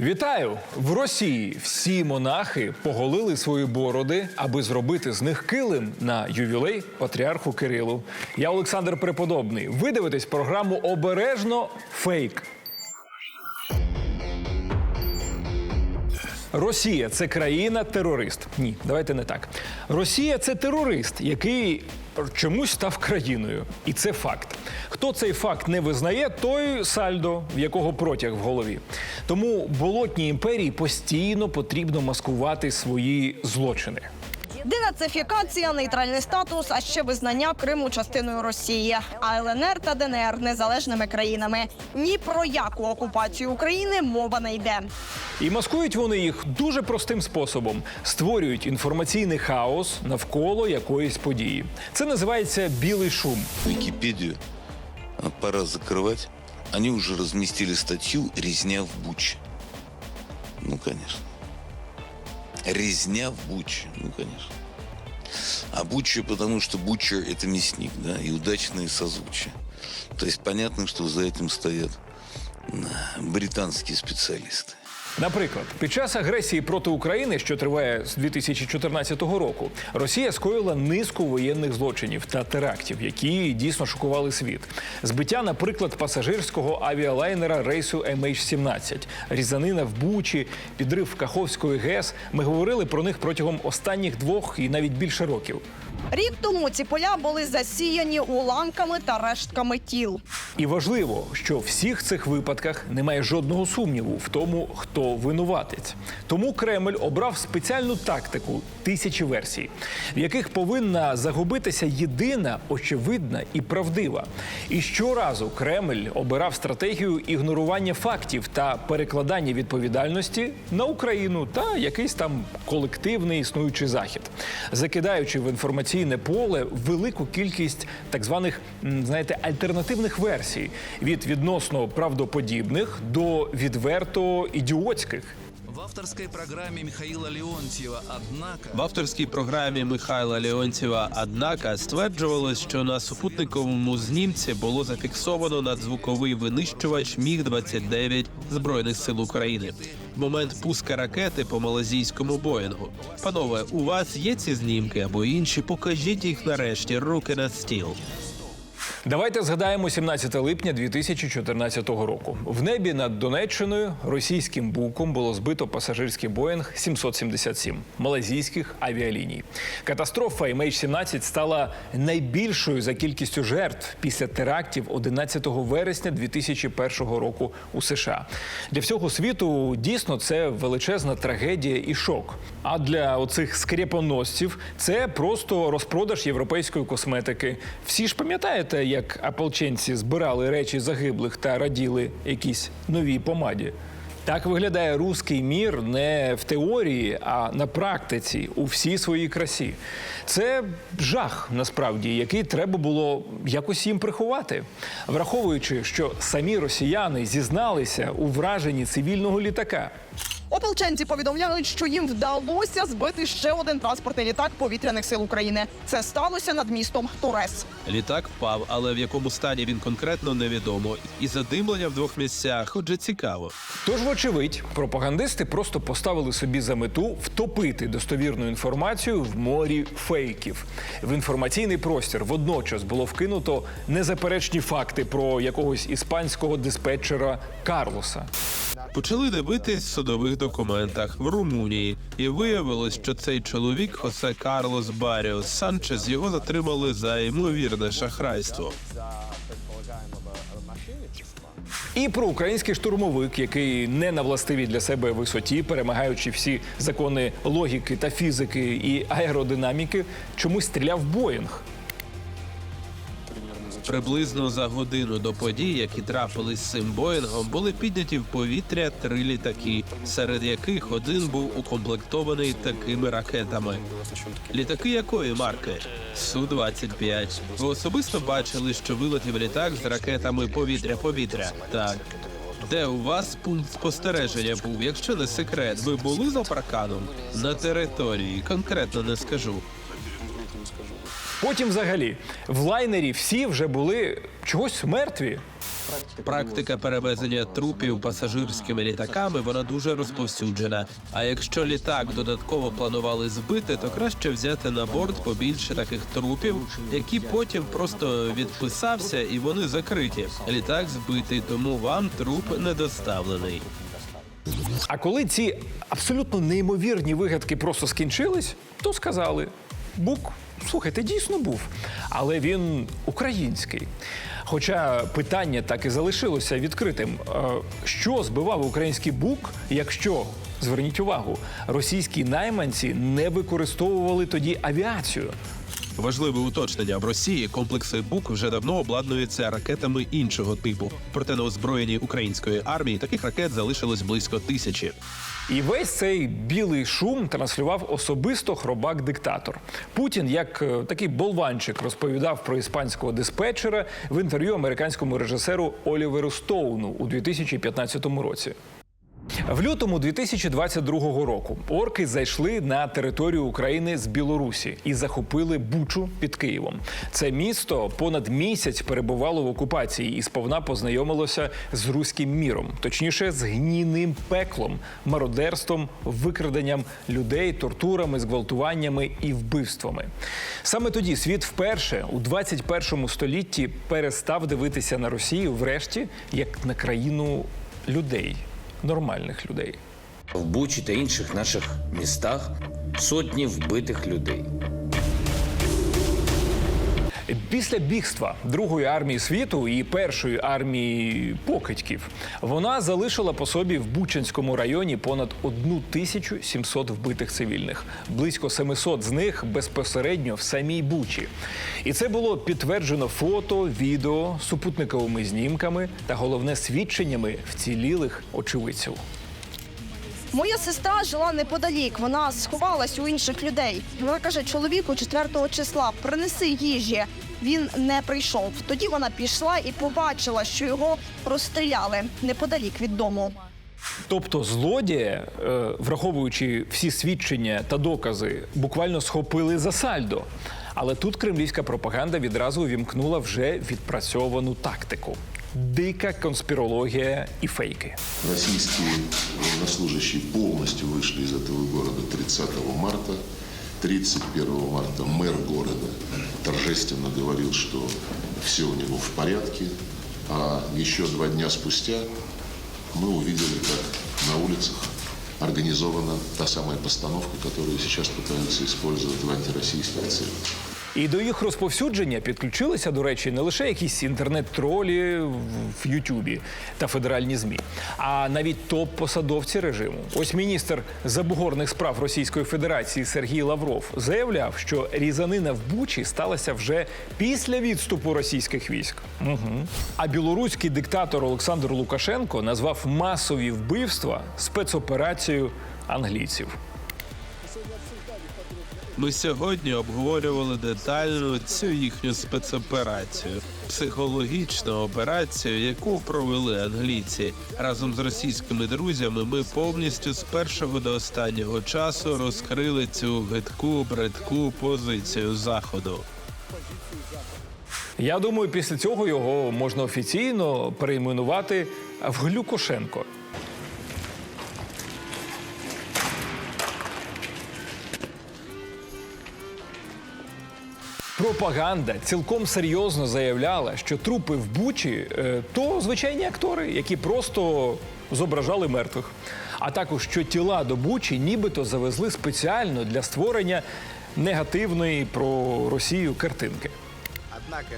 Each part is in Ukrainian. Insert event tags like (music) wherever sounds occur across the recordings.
Вітаю в Росії. Всі монахи поголили свої бороди, аби зробити з них килим на ювілей патріарху Кирилу. Я Олександр Преподобний. Ви дивитесь програму Обережно фейк. Росія це країна-терорист. Ні, давайте не так. Росія це терорист, який чомусь став країною. І це факт. Хто цей факт не визнає, той сальдо, в якого протяг в голові. Тому болотній імперії постійно потрібно маскувати свої злочини. Денацифікація, нейтральний статус, а ще визнання Криму частиною Росії, а ЛНР та ДНР незалежними країнами. Ні про яку окупацію України мова не йде. І маскують вони їх дуже простим способом: створюють інформаційний хаос навколо якоїсь події. Це називається білий шум. Википедию а, пора закрывать. Они уже разместили статью «Резня в Буче». Ну, конечно. Резня в Буче. Ну, конечно. А Буча, потому что Буча – это мясник, да, и удачные созвучия. То есть понятно, что за этим стоят британские специалисты. Наприклад, під час агресії проти України, що триває з 2014 року, Росія скоїла низку воєнних злочинів та терактів, які дійсно шокували світ. Збиття, наприклад, пасажирського авіалайнера рейсу MH17, різанина в Бучі, підрив Каховської ГЕС. Ми говорили про них протягом останніх двох і навіть більше років. Рік тому ці поля були засіяні уламками та рештками тіл. І важливо, що в всіх цих випадках немає жодного сумніву в тому, хто винуватець. Тому Кремль обрав спеціальну тактику тисячі версій, в яких повинна загубитися єдина, очевидна і правдива. І щоразу Кремль обирав стратегію ігнорування фактів та перекладання відповідальності на Україну та якийсь там колективний існуючий захід, закидаючи в інформаційне поле велику кількість так званих знаєте альтернативних версій від відносно правдоподібних до відверто ідіотських. В авторской программе Михаила Леонтьева «Однако» В авторській програмі Михайла Леонтьєва «Однака» стверджувалось, що на супутниковому знімці було зафіксовано надзвуковий винищувач Міг-29 Збройних сил України. В момент пуска ракети по малазійському Боїнгу. Панове, у вас є ці знімки або інші? Покажіть їх нарешті. Руки на стіл. Давайте згадаємо 17 липня 2014 року. В небі над Донеччиною російським буком було збито пасажирський Боїнг 777 малазійських авіаліній. Катастрофа MH17 стала найбільшою за кількістю жертв після терактів 11 вересня 2001 року у США. Для всього світу дійсно це величезна трагедія і шок. А для оцих скрепоносців це просто розпродаж європейської косметики. Всі ж пам'ятаєте, як ополченці збирали речі загиблих та раділи якійсь новій помаді. Так виглядає руський мір не в теорії, а на практиці у всій своїй красі. Це жах насправді, який треба було якось їм приховати, враховуючи, що самі росіяни зізналися у враженні цивільного літака. Ополченці повідомляють, що їм вдалося збити ще один транспортний літак повітряних сил України. Це сталося над містом Турес. Літак впав, але в якому стані він конкретно невідомо. І задимлення в двох місцях, отже, цікаво. Тож, вочевидь, пропагандисти просто поставили собі за мету втопити достовірну інформацію в морі фейків. В інформаційний простір водночас було вкинуто незаперечні факти про якогось іспанського диспетчера Карлоса. Почали дивитись в судових документах в Румунії, і виявилось, що цей чоловік Хосе Карлос Баріос Санчес його затримали за ймовірне шахрайство. І про український штурмовик, який не на властивій для себе висоті, перемагаючи всі закони логіки та фізики і аеродинаміки, чомусь стріляв Боїнг. Приблизно за годину до подій, які трапились з цим Боїнгом, були підняті в повітря три літаки, серед яких один був укомплектований такими ракетами. Літаки якої марки? Су-25. Ви особисто бачили, що вилетів літак з ракетами повітря-повітря. Так. Де у вас пункт спостереження був? Якщо не секрет, ви були за парканом? На території, конкретно не скажу. Потім, взагалі, в лайнері всі вже були чогось мертві. Практика перевезення трупів пасажирськими літаками вона дуже розповсюджена. А якщо літак додатково планували збити, то краще взяти на борт побільше таких трупів, які потім просто відписався і вони закриті. Літак збитий, тому вам труп не доставлений. А коли ці абсолютно неймовірні вигадки просто скінчились, то сказали: Бук, слухайте, дійсно був, але він український. Хоча питання так і залишилося відкритим: Е, що збивав український бук, якщо зверніть увагу, російські найманці не використовували тоді авіацію. Важливе уточнення в Росії комплекси БУК вже давно обладнуються ракетами іншого типу. Проте на озброєнні української армії таких ракет залишилось близько тисячі. І весь цей білий шум транслював особисто хробак-диктатор. Путін, як е, такий болванчик, розповідав про іспанського диспетчера в інтерв'ю американському режисеру Оліверу Стоуну у 2015 році. В лютому 2022 року орки зайшли на територію України з Білорусі і захопили Бучу під Києвом. Це місто понад місяць перебувало в окупації і сповна познайомилося з руським міром, точніше, з гнійним пеклом, мародерством, викраденням людей, тортурами, зґвалтуваннями і вбивствами. Саме тоді світ вперше у 21 столітті перестав дивитися на Росію, врешті, як на країну людей, нормальних людей. В Бучі та інших наших містах сотні вбитих людей. Після бігства Другої армії світу і першої армії покидьків вона залишила по собі в Бучанському районі понад 1700 вбитих цивільних. Близько 700 з них безпосередньо в самій Бучі. І це було підтверджено фото, відео, супутниковими знімками та головне свідченнями вцілілих очевидців. Моя сестра жила неподалік. Вона сховалась у інших людей. Вона каже, чоловіку 4 числа принеси їжі. Він не прийшов. Тоді вона пішла і побачила, що його розстріляли неподалік від дому. Тобто злодія, е, враховуючи всі свідчення та докази, буквально схопили за сальдо. Але тут кремлівська пропаганда відразу увімкнула вже відпрацьовану тактику: дика конспірологія і фейки. Российские военнослужащие полностью вышли из этого города 30 марта. 31 марта мэр города торжественно говорил, что все у него в порядке. А еще два дня спустя мы увидели, как на улицах организована та самая постановка, которую сейчас пытаются использовать в антироссийских целях. І до їх розповсюдження підключилися, до речі, не лише якісь інтернет-тролі в- Ютубі та федеральні змі, а навіть топ-посадовці режиму. Ось міністр забугорних справ Російської Федерації Сергій Лавров заявляв, що різанина в Бучі сталася вже після відступу російських військ. Угу. А білоруський диктатор Олександр Лукашенко назвав масові вбивства спецоперацією англійців. Ми сьогодні обговорювали детально цю їхню спецоперацію, психологічну операцію, яку провели англійці разом з російськими друзями. Ми повністю з першого до останнього часу розкрили цю гидку, бредку позицію заходу. Я думаю, після цього його можна офіційно перейменувати в Глюкошенко. Пропаганда цілком серйозно заявляла, що трупи в Бучі е, то звичайні актори, які просто зображали мертвих. А також що тіла до Бучі нібито завезли спеціально для створення негативної про Росію картинки.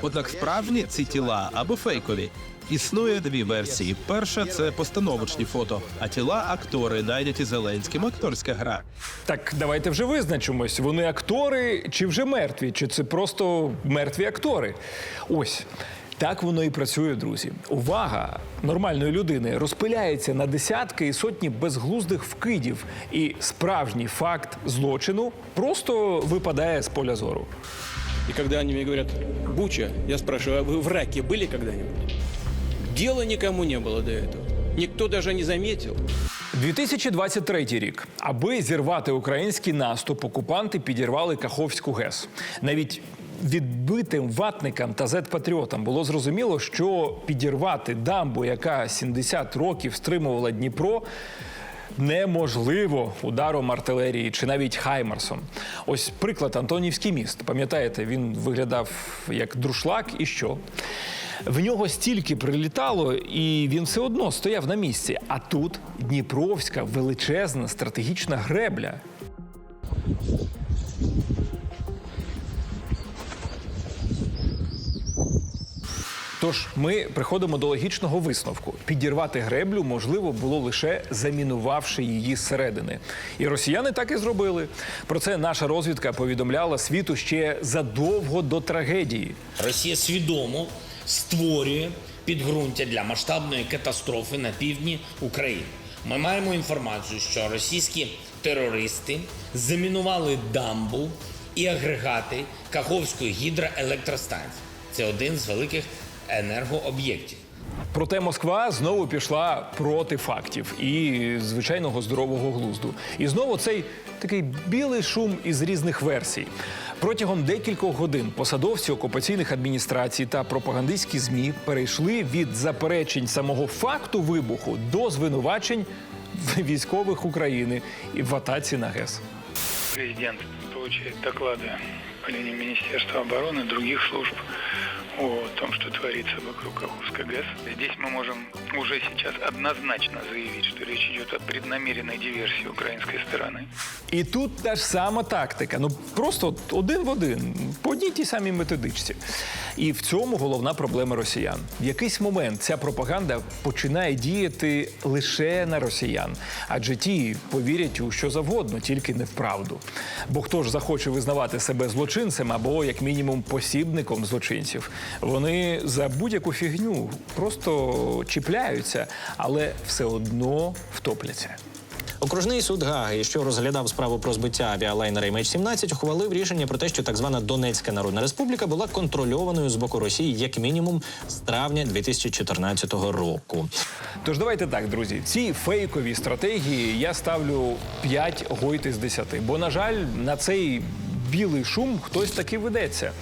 Однак справжні ці тіла або фейкові. Існує дві версії. Перша це постановочні фото, а тіла актори, найняті Зеленським, акторська гра. Так, давайте вже визначимось. Вони актори чи вже мертві, чи це просто мертві актори. Ось. Так воно і працює, друзі. Увага нормальної людини розпиляється на десятки і сотні безглуздих вкидів, і справжній факт злочину просто випадає з поля зору. И когда они мне говорят, Буча, я спрашиваю, а вы в раке были когда-нибудь? Дела никому не было до этого. Никто даже не заметил. 2023 рік. Аби зірвати український наступ, окупанти підірвали Каховську ГЕС. Навіть відбитим ватникам та зет-патріотам було зрозуміло, що підірвати дамбу, яка 70 років стримувала Дніпро. Неможливо ударом артилерії чи навіть хаймарсом. Ось приклад Антонівський міст. Пам'ятаєте, він виглядав як друшлак, і що? В нього стільки прилітало, і він все одно стояв на місці. А тут Дніпровська величезна стратегічна гребля. Тож ми приходимо до логічного висновку: підірвати греблю можливо було лише замінувавши її зсередини. І росіяни так і зробили. Про це наша розвідка повідомляла світу ще задовго до трагедії. Росія свідомо створює підґрунтя для масштабної катастрофи на півдні України. Ми маємо інформацію, що російські терористи замінували дамбу і агрегати Каховської гідроелектростанції. Це один з великих енергооб'єктів. Проте Москва знову пішла проти фактів і звичайного здорового глузду. І знову цей такий білий шум із різних версій. Протягом декількох годин посадовці окупаційних адміністрацій та пропагандистські змі перейшли від заперечень самого факту вибуху до звинувачень (laughs) військових України і в атаці на ГЕС. Президент получает доклады по линии Министерства обороны, других служб о том, что творится вокруг Каховской ГЭС. Здесь мы можем уже сейчас однозначно заявить, что речь идет о преднамеренной диверсии украинской стороны. І тут та ж сама тактика. Ну просто от один в один, по одній тій самій методичці. І в цьому головна проблема росіян. В якийсь момент ця пропаганда починає діяти лише на росіян, адже ті повірять у що завгодно, тільки не в правду. Бо хто ж захоче визнавати себе злочинцем або як мінімум посібником злочинців? Вони за будь-яку фігню просто чіпляються, але все одно втопляться. Окружний суд Гаги, що розглядав справу про збиття авіалайнера MH17, ухвалив рішення про те, що так звана Донецька Народна Республіка була контрольованою з боку Росії як мінімум з травня 2014 року. Тож давайте так, друзі. Ці фейкові стратегії я ставлю 5 гойти з 10. Бо, на жаль, на цей білий шум хтось таки ведеться.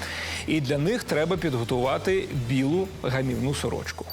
І для них треба підготувати білу гамівну сорочку.